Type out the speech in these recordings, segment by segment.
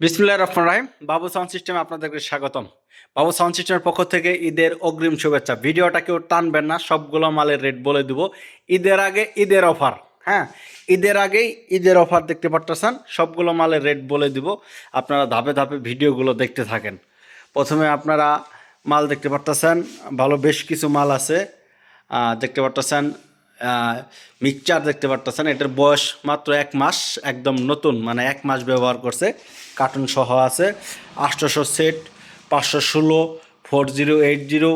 বিসমুল্লাহ রহমান রাহিম। বাবু সাউন্ড সিস্টেমে আপনাদেরকে স্বাগতম। বাবু সাউন্ড সিস্টেমের পক্ষ থেকে ঈদের অগ্রিম শুভেচ্ছা। ভিডিওটা কেউ টানবেন না, সবগুলো মালের রেট বলে দিব। ঈদের আগে ঈদের অফার হ্যাঁ? ঈদের আগেই ঈদের অফার দেখতে পারতেছেন, সবগুলো মালের রেট বলে দিব। আপনারা ধাপে ধাপে ভিডিওগুলো দেখতে থাকেন। প্রথমে আপনারা মাল দেখতে পারতেছেন, ভালো বেশ কিছু মাল আছে। দেখতে পারতেছেন মিক্সচার দেখতে পারতেছেন। এটার বয়স মাত্র এক মাস, একদম নতুন মানে এক মাস ব্যবহার করছে। কার্টুন সহ আছে। আটশোশো সেট, পাঁচশো ষোলো, four zero eight zero,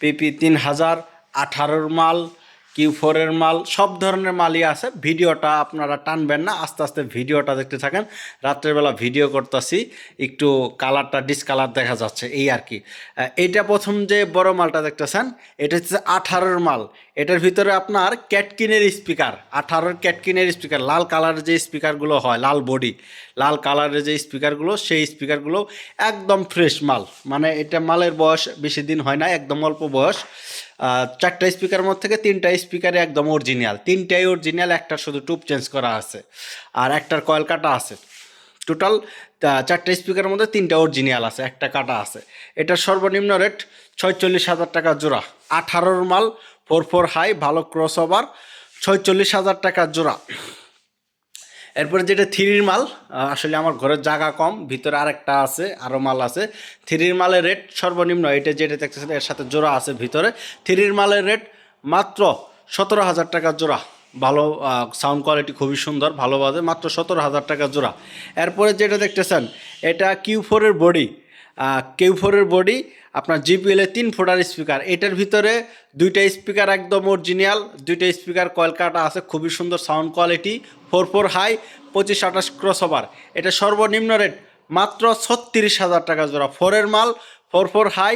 PP তিন হাজার, আঠারোর মাল, কিউ ফোরের মাল, সব ধরনের মালই আছে। ভিডিওটা আপনারা টানবেন না, আস্তে আস্তে ভিডিওটা দেখতে থাকেন। রাত্রেবেলা ভিডিও করতেছি, একটু কালারটা ডিসকালার দেখা যাচ্ছে, এই আর কি। এইটা প্রথম যে বড় মালটা দেখতেছেন, এটা হচ্ছে আঠারোর মাল। এটার ভিতরে আপনার ক্যাটকিনের স্পিকার, আঠারোর ক্যাটকিনের স্পিকার, লাল কালারের যে স্পিকারগুলো হয়, লাল বডি, লাল কালারের যে স্পিকারগুলো, সেই স্পিকারগুলো একদম ফ্রেশ মাল। মানে এটা মালের বয়স বেশি দিন হয় না, একদম অল্প বয়স। চারটা স্পিকার মধ্যে থেকে তিনটা স্পিকারে একদম অরিজিনাল তিনটাই অরিজিনাল একটা শুধু টুপ চেঞ্জ করা আছে। আর একটার কয়েল কাটা আছে। টোটাল চারটে স্পিকারের মধ্যে তিনটা অরিজিনাল আছে, একটা কাটা আছে। এটার সর্বনিম্ন রেট ছয়চল্লিশ হাজার টাকা জোড়া। আঠারোর মাল ফোর ফোর হাই, ভালো ক্রস ওভার ছয়চল্লিশ হাজার টাকা জোড়া। এরপরে যেটা থ্রির মাল আসলে আমার ঘরের জায়গা কম, ভিতরে আরেকটা আছে আরও মাল আছে। থ্রির মালের রেট সর্বনিম্ন, এটা যেটা দেখতেছেন, এর সাথে জোড়া আছে ভিতরে। থ্রির মালের রেট মাত্র সতেরো হাজার টাকা জোড়া। ভালো সাউন্ড কোয়ালিটি খুবই সুন্দর, ভালো বাজে, মাত্র সতেরো হাজার টাকা জোড়া। এরপরে যেটা দেখতেছেন, এটা কিউ ফোরের বডি কিউ ফোরের বডি আপনার জিপিএল এর তিন ফোটার স্পিকার এটার ভিতরে দুইটা স্পিকার একদম অরিজিনাল দুইটা স্পিকার কয়েল কাটা আছে, খুবই সুন্দর sound quality four four high পঁচিশ আঠাশ ক্রস ওভার এটা সর্বনিম্ন রেট মাত্র ছত্রিশ হাজার টাকা জোড়া। ফোরের মাল ফোর ফোর হাই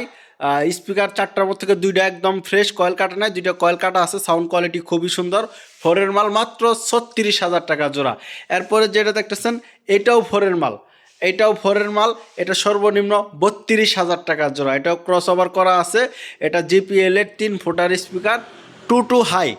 স্পিকার চারটার মধ্যে থেকে দুইটা একদম ফ্রেশ কয়েল কাটা নেয় দুইটা কয়েল কাটা আছে সাউন্ড কোয়ালিটি খুবই সুন্দর। ফোরের মাল মাত্র ছত্রিশ হাজার টাকা জোড়া। এরপরে যেটা দেখতেছেন, এটাও ফোরের মাল। এটাও ফোরের মাল, এটা সর্বনিম্ন বত্রিশ হাজার টাকা জোড়া। এটাও ক্রস ওভার করা আছে। এটা জিপিএল এর তিন footer speaker two two high,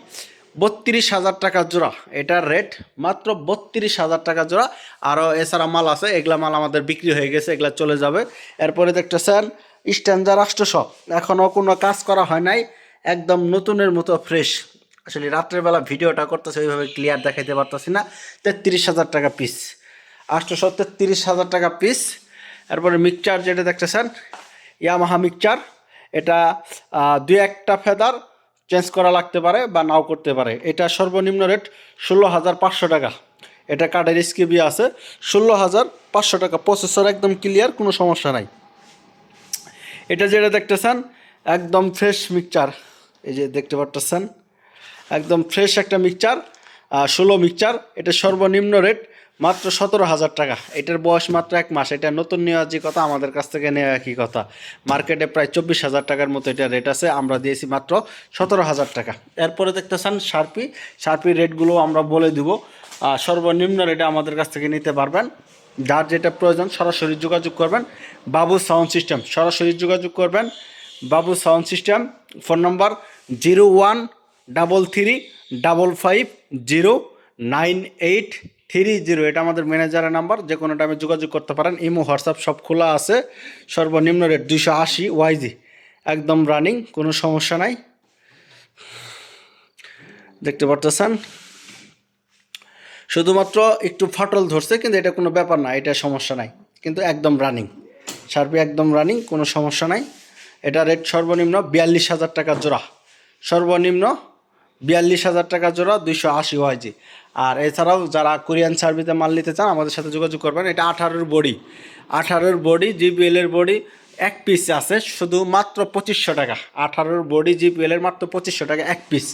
বত্রিশ হাজার টাকা জোড়া। এটার রেট মাত্র বত্রিশ হাজার টাকা জোড়া। আরও এছাড়া মাল আছে, এগুলা মাল আমাদের বিক্রি হয়ে গেছে, এগুলা চলে যাবে। এরপরে দেখতেছেন স্ট্যান্ডার রাষ্ট্রস এখনও কোনো কাজ করা হয় নাই, একদম নতুনের মতো ফ্রেশ আসলে রাত্রের বেলা ভিডিওটা করতেছে, ওইভাবে ক্লিয়ার দেখাইতে পারতেছি না। তেত্রিশ হাজার টাকা পিস আটশোশো তিরিশ হাজার টাকা পিস এরপরে মিক্সচার যেটা দেখতেছেন ইয়ামাহা মিক্সচার এটা দুই একটা ফেদার চেঞ্জ করা লাগতে পারে বা নাও করতে পারে। এটা সর্বনিম্ন রেট ষোলো হাজার পাঁচশো টাকা। এটা কার্ডের স্কিবি আছে, ষোলো হাজার পাঁচশো টাকা। প্রসেসর একদম ক্লিয়ার কোনো সমস্যা নাই। এটা যেটা দেখতেছেন, একদম ফ্রেশ মিক্সচার এই যে দেখতে পারতেছেন, একদম ফ্রেশ একটা মিক্সচার ষোলো মিক্সচার এটা সর্বনিম্ন রেট মাত্র সতেরো হাজার টাকা। এটার বয়স মাত্র এক মাস। এটা নতুন নেওয়া যে কথা, আমাদের কাছ থেকে নেওয়া একই কথা। মার্কেটে প্রায় চব্বিশ হাজার টাকার মতো এটা রেট আছে। আমরা দিয়েছি মাত্র সতেরো হাজার টাকা। এরপরে দেখতেছেন শার্পি শার্পি রেটগুলো আমরা বলে দিব। সর্বনিম্ন রেটে আমাদের কাছ থেকে নিতে পারবেন। যার যেটা প্রয়োজন, সরাসরি যোগাযোগ করবেন। Babu sound system. সরাসরি যোগাযোগ করবেন। Babu sound system. Phone number zero one double three double five zero nine eight three zero, এটা আমাদের ম্যানেজারের নাম্বার যে কোনো টাইমে যোগাযোগ করতে পারেন। ইমো হোয়াটসঅ্যাপ সব খোলা আছে। সর্বনিম্ন রেট দুইশো আশি ওয়াইজি একদম রানিং কোনো সমস্যা নাই। দেখতে পারতেছেন? শুধুমাত্র একটু ফাটল ধরছে, কিন্তু এটা কোনো ব্যাপার না, এটা সমস্যা নাই। কিন্তু একদম রানিং শার্পি একদম রানিং কোনো সমস্যা নাই। এটা রেট সর্বনিম্ন বিয়াল্লিশ হাজার টাকা জোড়া। সর্বনিম্ন বিয়াল্লিশ হাজার টাকা জোড়া দুইশো আশি ওয়াইজি আর এছাড়াও যারা কোরিয়ান সার্ভিসে মাল নিতে চান, আমাদের সাথে যোগাযোগ করবেন। এটা আঠারোর বডি। আঠারোর বডি জিবিএল এর বডি, এক পিস আছে, শুধু মাত্র পঁচিশশো টাকা। আঠারোর বডি জিপিএল এর মাত্র পঁচিশশো টাকা, এক পিস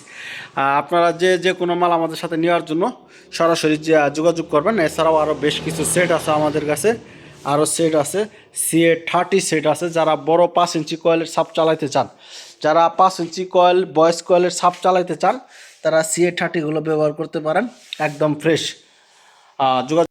আপনারা যে যে কোনো মাল আমাদের সাথে নেওয়ার জন্য সরাসরি যোগাযোগ করবেন। এছাড়াও আরও বেশ কিছু সেট আছে আমাদের কাছে। আরও সেট আছে। সিএ থার্টি সেট আছে। যারা বড় পাঁচ ইঞ্চি কয়েলের সাপ চালাইতে চান, যারা পাঁচ ইঞ্চি কয়েল বয়স কয়েলের সাপ চালাইতে চান, তারা সিএ থার্টিগুলো ব্যবহার করতে পারেন, একদম ফ্রেশ যোগাযোগ